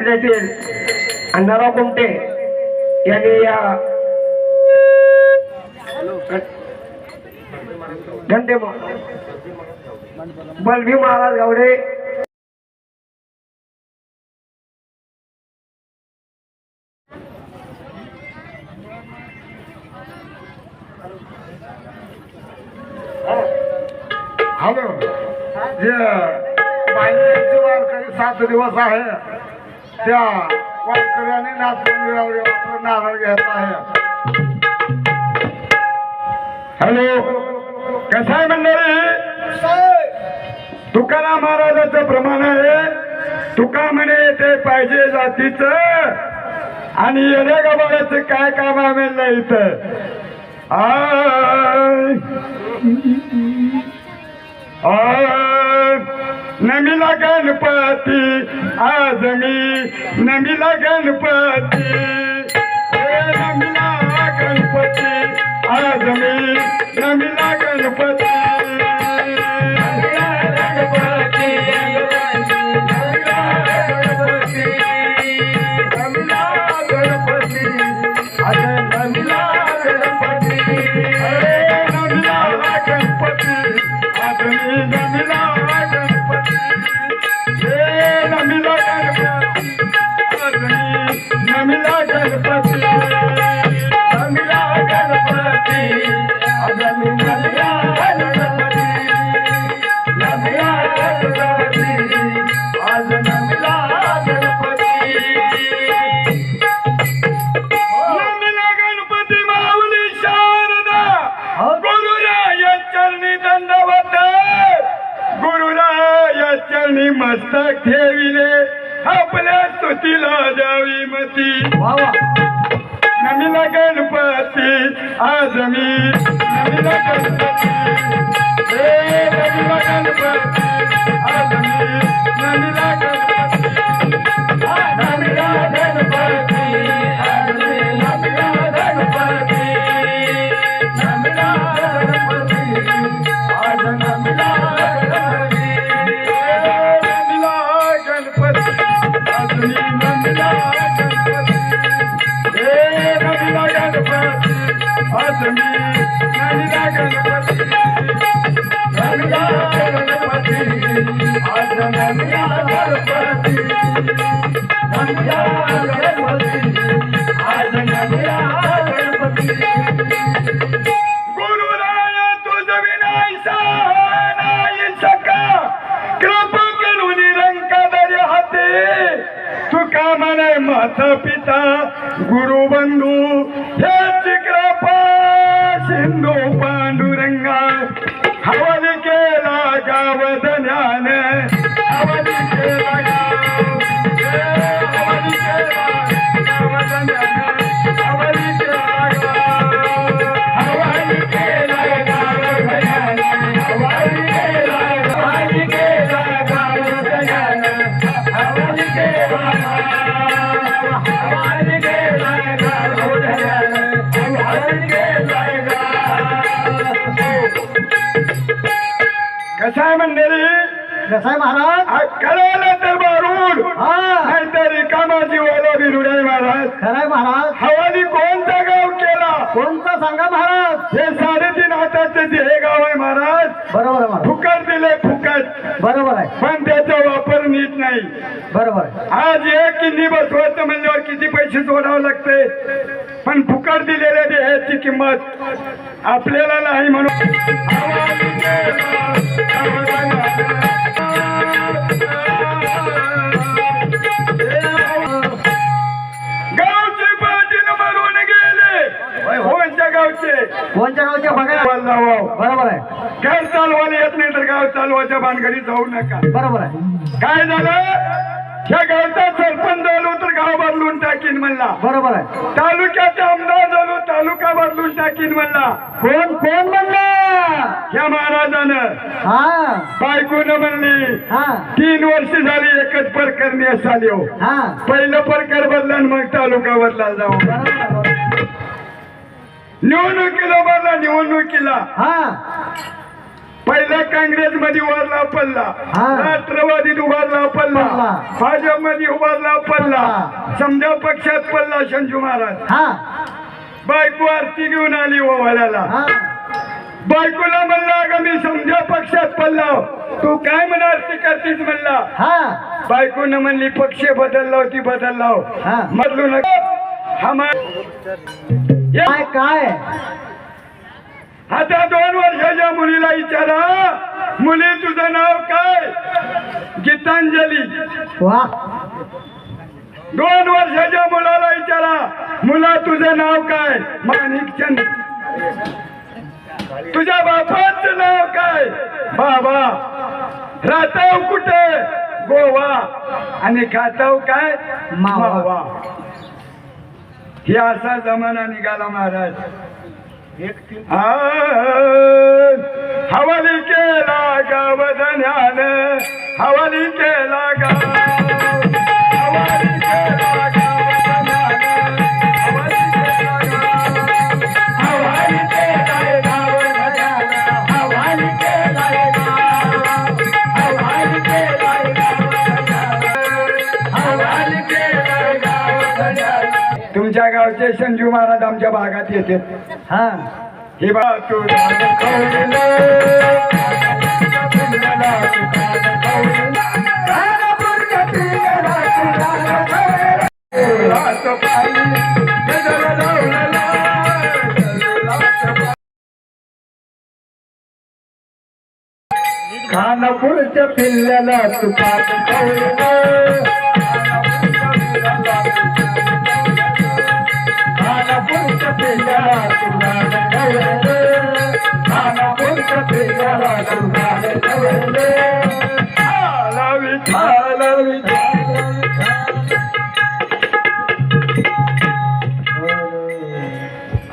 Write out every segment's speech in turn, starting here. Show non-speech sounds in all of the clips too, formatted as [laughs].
आपल्यातील अण्णाराव कुमटे यांनी या धंदे बलभी महाराज गावडे हॅलो. जे बायलेची वारकरी सात दिवस आहे. त्या वारकऱ्याने नाथ मंदिरावर येऊन नारळ घेत आहे. हॅलो कसं आहे मंडळी? तुकाराम महाराजाचं प्रमाण आहे. तुका म्हणे ते पाहिजे जातीचं. आणि येणे गबाळाचं काय काम आहे नाही इथं? आय. नमिला गणपती आज मी नमिला गणपती. नमिला गणपती आज मी नमिला गणपती. आज मी कसाय महाराज? कळालं तर हा. नाहीतरी कामाची वाला बिरुडे महाराज. खराय महाराज. हवाली कोणता गाव केला? कोणता सांगा महाराज? हे साडेतीन हाताचे जे हे गाव आहे महाराज. बरोबर आहे. महाराज फुकट दिले फुकट. बरोबर आहे. पण त्याचा वापर नीट नाही. बरोबर आहे. आज एक किल्ली बसवायचं म्हणल्यावर किती पैसे जोडावं लागते पण फुकट दिलेल्या ते ह्याची किंमत. आपल्याला नाही म्हणून. गावचे पाटील मरून गेले. कोणत्या गावचे? कोणत्या गावच्या बघा. बरोबर आहे. घर चालवायला येत नाही तर गाव चालवायच्या भानगडी जाऊ नका. बरोबर आहे. काय झालं? ह्या गावचा सरपंच झालो तर गाव बदलून टाकीन म्हणला. बरोबर आहे. तालुक्याचा आमदार झालो तालुका बदलून टाकीन म्हणला. कोण कोण म्हणलं? या महाराजानं. हा. बायकोनं म्हणली हा. तीन वर्ष झाली एकच प्रकरणी झाली हो. हा. पहिलं प्रकार बदला आणि मग तालुका बदला जाऊ. निवडणुकीला बदला निवडणुकीला. हा. पहिला काँग्रेसमध्ये उभारला पल्ला हा. राष्ट्रवादीत उभारला पल्ला पल्ला. भाजपमध्ये उभारला पल्ला हा. समजा पक्षात पल्ला संजू महाराज. हा. बायको आरती घेऊन आली ओवाळ्याला. हा. बायकोला म्हणला का मी समजा पक्षात पडला. तू काय म्हणा आरती करतीस म्हणला. हा. बायकोनं म्हणली पक्ष बदलला होती बदलला हो. हा. मधलू नका हा काय? आता दोन वर्षाच्या मुलीला विचारा. मुली तुझं नाव काय? गीतांजली. वा. दोन वर्षाच्या मुलाला विचारा. मुला तुझं नाव काय? माणिकचंद तुझ्या बापाचं नाव काय? बाबा. राहताव कुठे? गोवा. आणि खाताव काय? मावा. हे असा जमाना निघाला महाराज. हवाली केला गाव धन्यान हवाली केला गाव हवाली केला गावचे संजू महाराज आमच्या भागात येते हा. हे बा खानापूरच्या पिल्ल्याला तुपात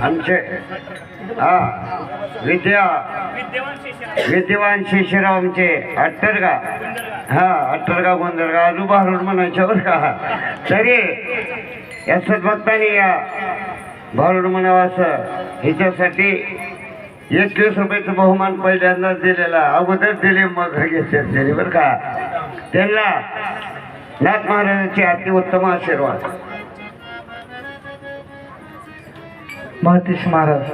आमचे हा विद्या विद्यवान शिशिराव आमचे अट्टरगा हा अट्टरगा गोंदरगा आजोबा हरून म्हणायचे बर का? तरी या सद्भक्तांनी या भारुड म्हणावं असं ह्याच्यासाठी एकवीस रुपयाचं बहुमान पहिल्यांदाच दिलेला अगोदर दिले मग घेतले बरं का? त्यांना नाथ महाराजांचे अतिउत्तम आशीर्वाद. महतीश महाराज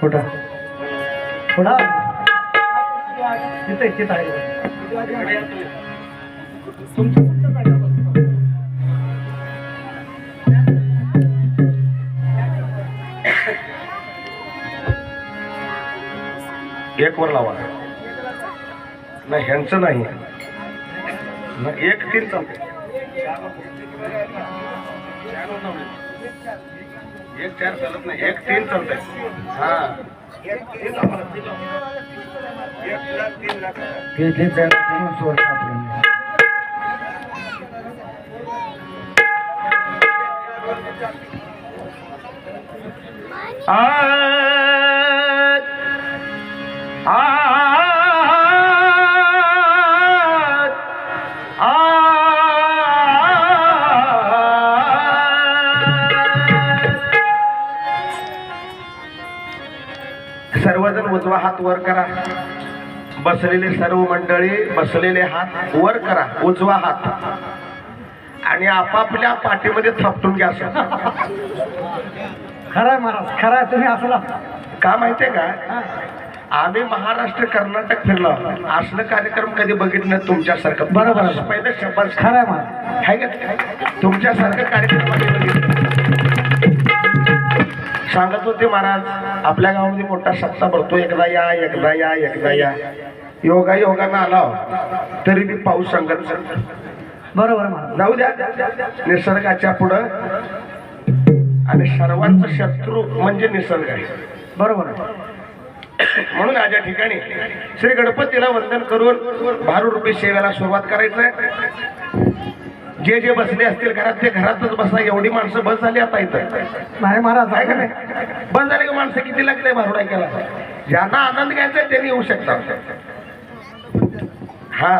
कुठं कुठं तिथे तिथं आहे. एक वर लावा. नाही ह्यांचं नाही नाही, एक तीन चालते एक चार चालत नाही एक तीन चालतंय हा आ आज हात वर करा. बसलेले सर्व मंडळी बसलेले हात वर करा. उजवा हात. आणि आपापल्या पाठीमध्ये थपटून घ्या. खराय महाराज खराय तुम्ही असला. का माहितीये का? आम्ही महाराष्ट्र कर्नाटक फिरलो. असलं कार्यक्रम कधी बघितलं तुमच्यासारखं. बरोबर. पहिलं शब्द महाराज. आहे का? तुमच्यासारखं कार्यक्रम सांगत होते महाराज आपल्या गावामध्ये मोठा सत्ता भरतो एकदा या एकदा या एकदा या. योगा योगानं आला हो. तरी मी पाऊस सांगत. बरोबर जाऊ द्या. निसर्गाच्या पुढं आणि सर्वांचा शत्रू म्हणजे निसर्ग आहे. बरोबर आहे. म्हणून आज या ठिकाणी श्री गणपतीला वंदन करून भारू रुपये सेवेला सुरुवात करायचंय. जे जे बसले असतील घरात ते घरातच बसा. एवढी माणसं बस झाली आता इथं. नाही महाराज आहे का नाही? बस झाले का माणसं? किती लागते भारूड ऐकायला ज्यांना आनंद घ्यायचा आहे त्यांनी येऊ शकतात. हा.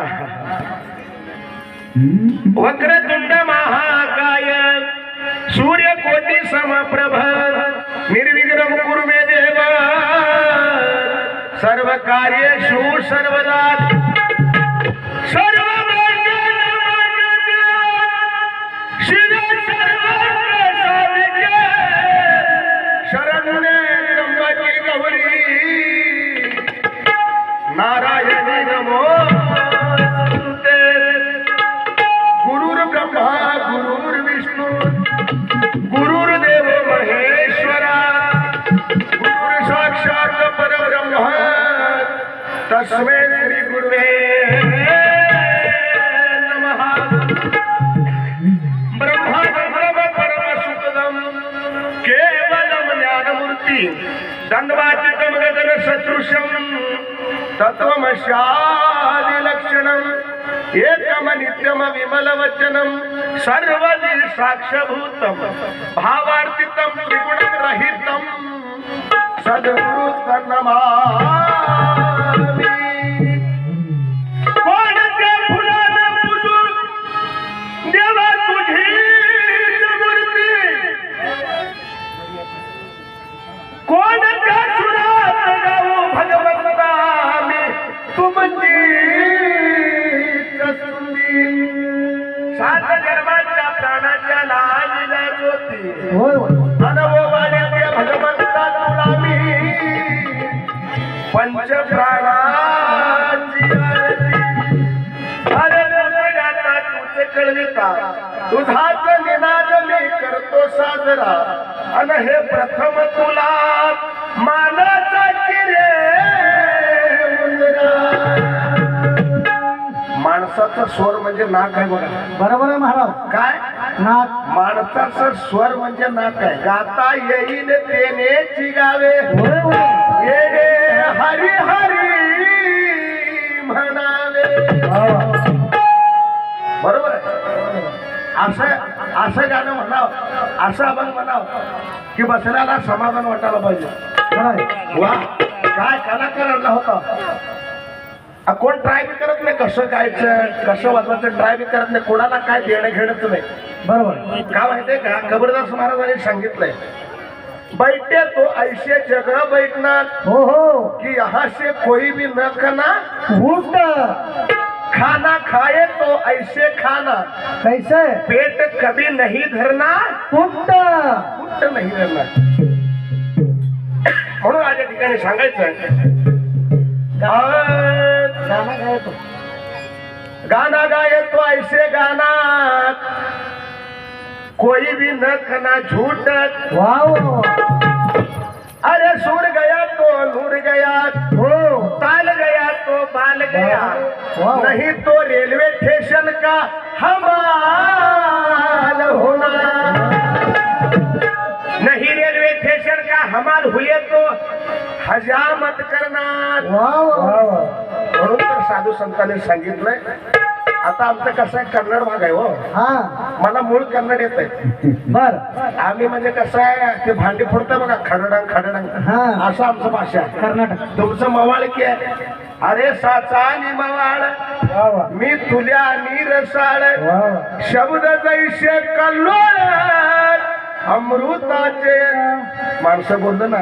वक्रतुंड महाकाय सूर्य कोटी समप्रभ निर्विघ्न कुर्मे देव सर्व कार्येषु सर्वदा सर्व नारायणी नमोस्तुते गुरुर्ब्रह्मा गुरुर्विष्णू गुरुर्देव महेश्वरा गुरुर साक्षात परब्रह्म। तस्मै श्री गुरुवे नमः। ब्रह्मानंदम परमसुखदम केवलम दंडवाचितम गगन सदृशम तत्वमशादिलक्षणम् एकम नित्यम सर्वदि साक्षभूतम भावार्थितम त्रिगुण सद्गुरु कळविता. तुझाच निनाद मी करतो साजरा. अन हे प्रथम तुला मानाचा किरे मुजरा. माणसाचा स्वर म्हणजे नाक आहे बघा. बरोबर आहे महाराज. काय? नाक. माणसाचा स्वर म्हणजे नाक आहे. गाता येईल तेने चिगावे. होय होय येणे हरी हरी म्हणावे. बरोबर आहे. असं असं गाणं म्हणावं. असं अभंग म्हणावं की बसण्याला समाधान वाटायला पाहिजे. खरं आहे. वा. काय कलाकारांना होता? आ, कोण ट्राय बी करत नाही? कसं गायचं कसं वाजवायचं? ट्राय बी करत नाही. कोणाला काय देणं घेणंच नाही. बरोबर. का माहितीये का? कबीरदास महाराजांनी सांगितलंय बैठे तो ऐसे जगह बैठणार हो हो. कि यहाँ से कोई भी न खाना उठ खाना खाए तो ऐसे खाना। कैसे? पेट कभी नहीं धरना उठ कुठ नाही धरणार म्हणून आज या ठिकाणी सांगायचं गायतो गाना गाए तो ऐसे गाना कोई भी न खाना झूठ वाव. अरे सुर गया तो नूर गया. हो. ताल गया तो बाल गया। नहीं तो रेलवे स्टेशन का हमाल होना. नहीं रेलवे स्टेशन का हमाल हुए तो हजामत करना. म्हणून तर साधू संतांनी सांगितलंय. आता आमचं कसं आहे कन्नड भाग आहे हो. हा. मला मूळ कन्नड येत आहे [laughs] बर. आम्ही म्हणजे कसं आहे ते भांडी फोडतोय बघा खडडंग खडडंग. हा. असं आमचं भाषा आहे. कर्नाटक. तुमचं मवाळ की आहे. अरे साचा आणि मवाळ वा वा. मी तुल्या आणि रसाळ वा वा. शब्द जैसे कल्लोळ अमृताचे. माणसं बोललं ना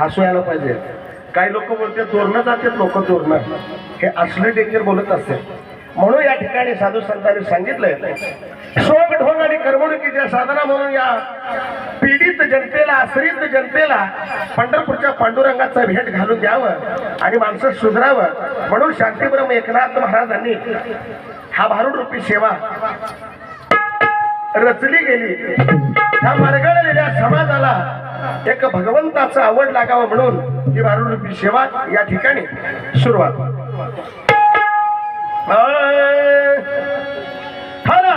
हसू यायला पाहिजे. काही लोक बोलते चोरणं जातात लोक चोरणं हे असले देखील बोलत असते. म्हणून या ठिकाणी साधू संतांनी सांगितलंय शोक ढोंग आणि करमणुकीच्या साधना म्हणून या पीडित जनतेला आश्रित जनतेला पंढरपूरच्या पांडुरंगाचा भेट घालून द्यावं आणि माणसं सुधरावं. म्हणून शांतीब्रह्म एकनाथ महाराजांनी हा भारूड रूपी सेवा रचली गेली. ह्या मरगळलेल्या समाजाला एक भगवंताचं आवड लागावं म्हणून ही भारूड सेवा या ठिकाणी सुरुवात. हरा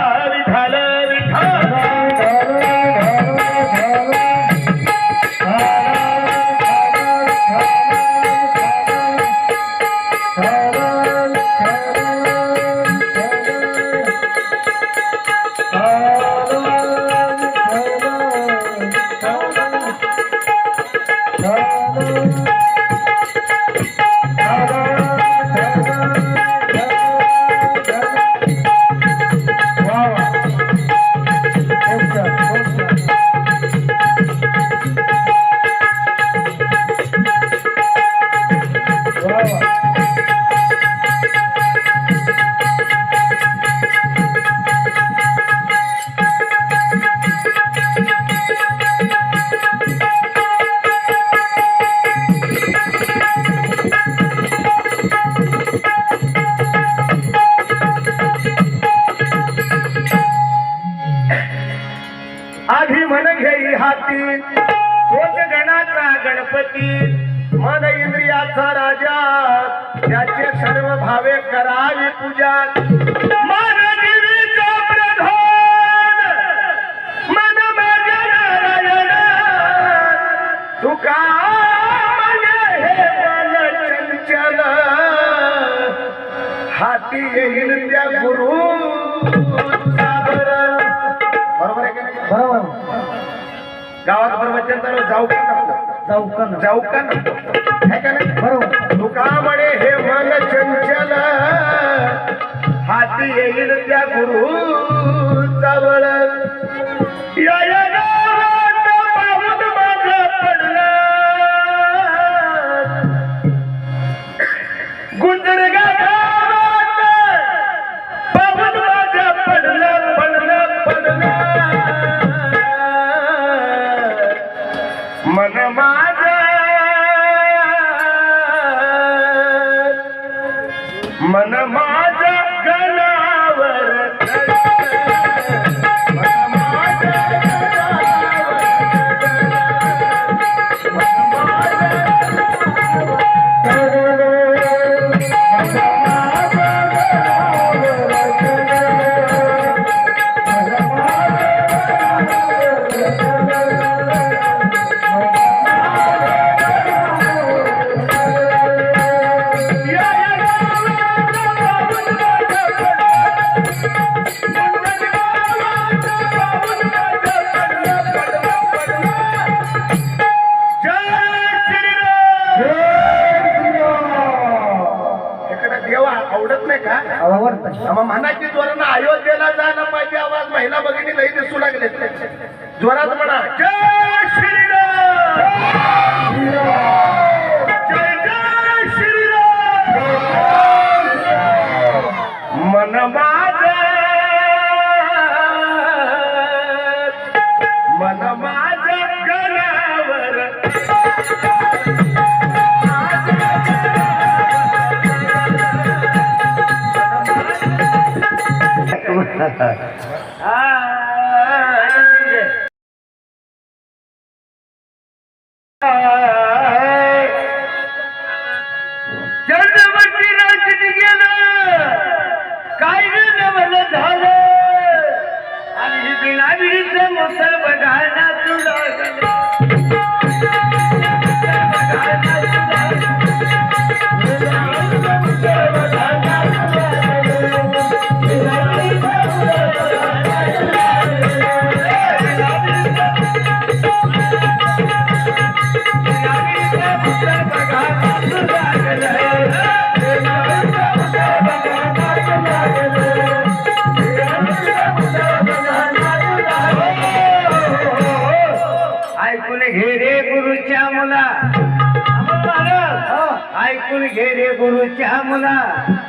गावात प्रवचन तर जाऊ का जाऊ का जाऊ का है बरोबर. तुका म्हणे हे मन चंचल. हाती येईल त्या गुरु जवळ या. मन माझ घे रे गुरुच्या मुला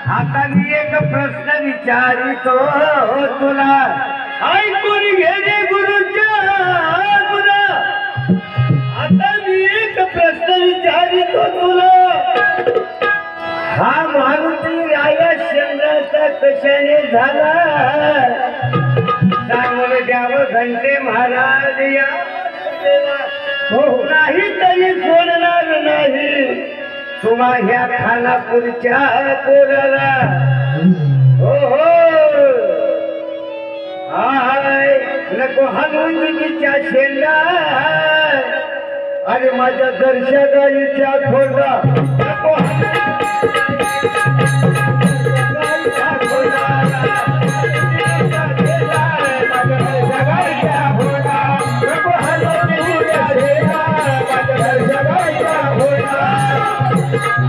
आता मी एक प्रश्न विचारितो तुला. ऐकून घे रे गुरुच्या मुला आता मी एक प्रश्न विचारितो तुला. हा मारुती राया चंद्राचा कशाने झाला. सांगून द्यावं घंटे महाराज या. हो नाही तरी सोडणार नाही. तुम्हा ह्या खानापूरच्या पोराला. हो हो. हाय नको हलवून शेंडा. अरे माझ्या दर्शकाईच्या खोडा नको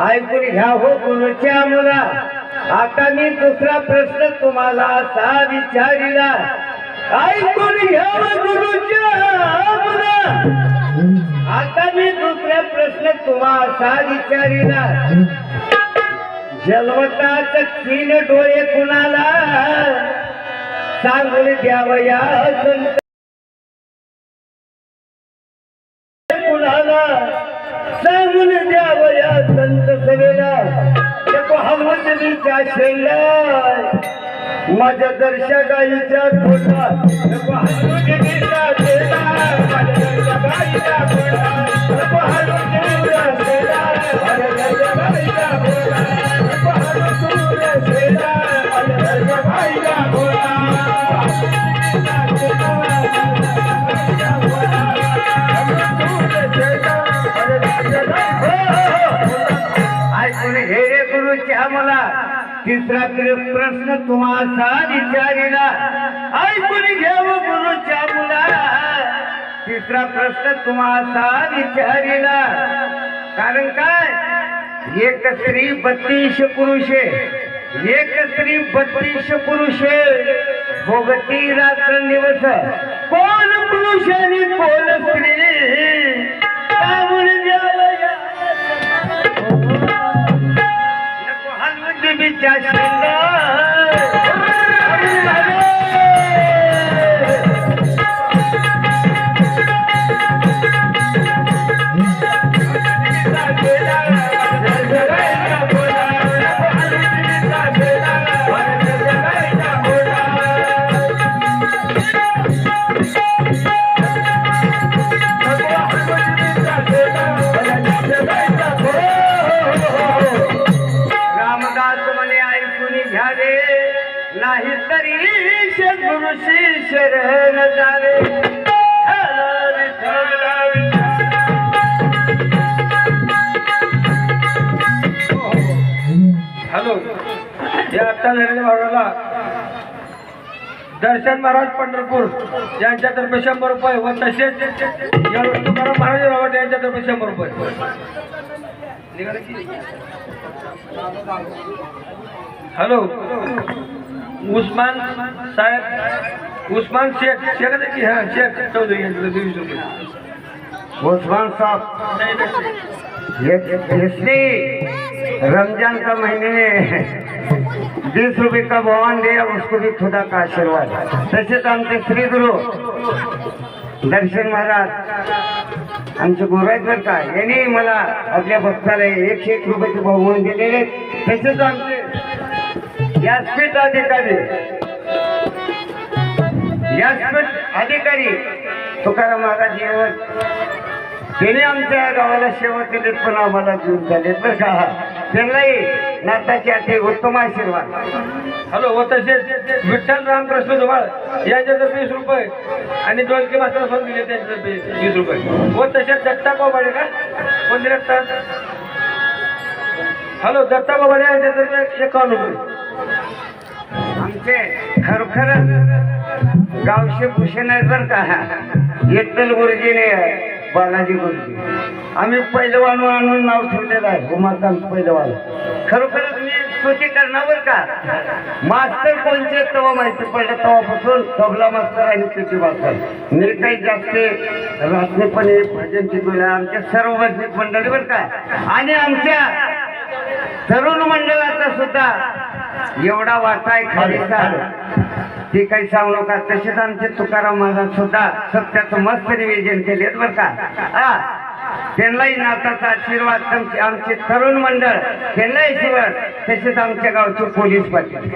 ऐकून घ्या हो गुरुच्या मुला. आता मी दुसरा प्रश्न तुम्हाला असा विचारिला. ऐकून घ्या हो गुरुच्या मुला. आता मी दुसरा प्रश्न तुम्हाला असा विचारिला. जन्मतात तीन डोळे कुणाला? सांगून द्यावया संत कुणाला सांगून द्यावया संत सवेला नको हनुमंतीच्या शेंगा माझ्या दर्शकाईच्या खोटा नको तिसरा प्रश्न तुम्हाला विचारिला ऐकून घ्याव गुरुच्या मुला. तिसरा प्रश्न तुम्हाला विचारिला कारण काय? एक स्त्री बत्तीस पुरुषे एक स्त्री बत्तीस पुरुषे भोगती रात्र दिवस. कोण पुरुष आणि कोण स्त्री? सांगून महाराज पंढरपूर यांच्यातर्फे शंभर रुपये व तसेच तुकाराम महाराज रावत यांच्यातर्फे शंभर रुपये? हॅलो. उस्मान साहेब उस्मान शेख शेख की? हा शेख चौधरी यांच्यातर्फे वीस रुपये. उस्मान साहब. रमजान का महीने में बीस रुपए का भगवान दिया उसको भी खुदा का आशीर्वाद। तसेच आमचे श्री गुरु। दर्शन महाराज आमचे गुरु आहेत बरं का यांनी मला आपल्या भक्ताला एकशे एक रुपयाचे बहुमान दिलेले। आहेत. तसेच आमचे व्यासपीठ अधिकारी। व्यासपीठ अधिकारी। तुकाराम महाराज यावर त्यांनी आमच्या गावाला सेवा केलीत पण आम्हाला जीवन झालेत बरं का? त्यांनाही नाताचे अति उत्तम आशीर्वाद. हॅलो व तसेच विठ्ठल रामकृष्ण धुमाळ यांच्यातर्फे वीस रुपये. आणि डोलके मास्टर सोन दिले त्यांच्यातर्फे वीस रुपये. व तसेच दत्ता कोबाडे का? कोण दिले हॅलो दत्ता कोबाडे यांच्यातर्फे एकावन्न रुपये. आमचे खरोखरच गावचे भूषण आहेत बरं का? विठ्ठल गुरुजीने बालाजी गुरुजी. आम्ही पैलवान आणून नाव ठेवलेलं आहे उमाकांत पैलवान. खरोखरच मी स्तुती करणार का? मास्तर कोणते तेव्हा माहिती पडलं तेव्हापासून? तबला मास्तर आणि स्तुती मास्तर. मी काही जास्त रात्रीपणे भजन शिकवलं आमच्या सर्व मंडळी बरं का? आणि आमच्या तरुण मंडळाचा सुद्धा एवढा वाटा आहे खालीचा ते काही सांगू नका. तसेच आमचे तुकाराम महाराज सुद्धा सत्याचं मस्त निवेदन केले बरं का. हा. त्यांनाही नाताचा आशीर्वाद आमचे तरुण मंडळ त्यांनाही शिवाय तसेच आमच्या गावचे पोलीस पाटील.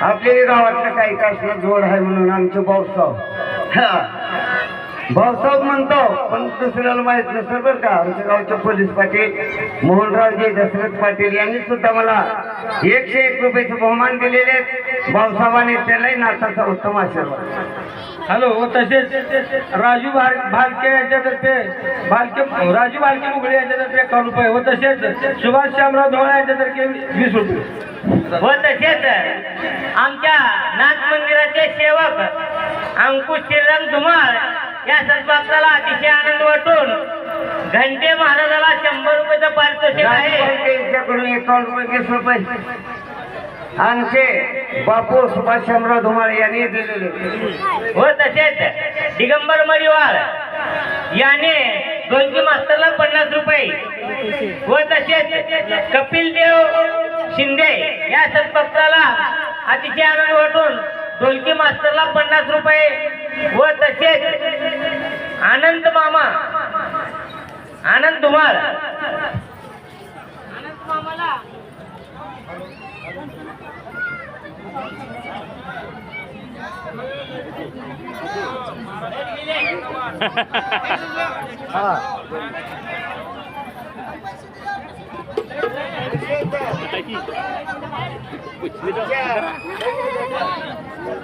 आपल्या गावातलं काही कासनं जोड आहे म्हणून आमचे भाऊसाव हा. भाऊसाहेब म्हणतो पण दुसऱ्याला माहीत नसेल बरं का आमच्या गावचे पोलीस पाटील मोहनरावजी दशरथ पाटील यांनी सुद्धा मला एकशे एक रुपयाचे बहुमान दिलेले आहेत. भाऊसाहेबांनी त्यालाही नाताचा उत्तम आशीर्वाद. हॅलो व तसेच राजू भार भालके यांच्यातर्फे भालके राजू भालके मुगळे यांच्यातर्फे एकावन्न रुपये व तसेच सुभाष श्यामराव धोळे यांच्यातर्फे वीस रुपये. व तसेच आमच्या नाथ मंदिराचे सेवक अंकुश श्रीरंग धुमाळ या सद्भक्ताला अतिशय आनंद वाटून घंटे महाराजाला शंभर रुपयाचं पारितोषिक आहे. यांच्याकडून एकावन्न रुपये वीस रुपये. आमचे बापू सुभाष शंभराव धुमाळे यांनी दिलेले. व तसेच दिगंबर मडिवाळ याने दोनकी मास्तरला पन्नास रुपये. व तसेच कपिल देव शिंदे या सत्भक्ताला अतिशय आनंद वाटून ढोलकी मास्तरला पन्नास रुपये व तसेच आनंद मामा आनंद धुमाळ. Thank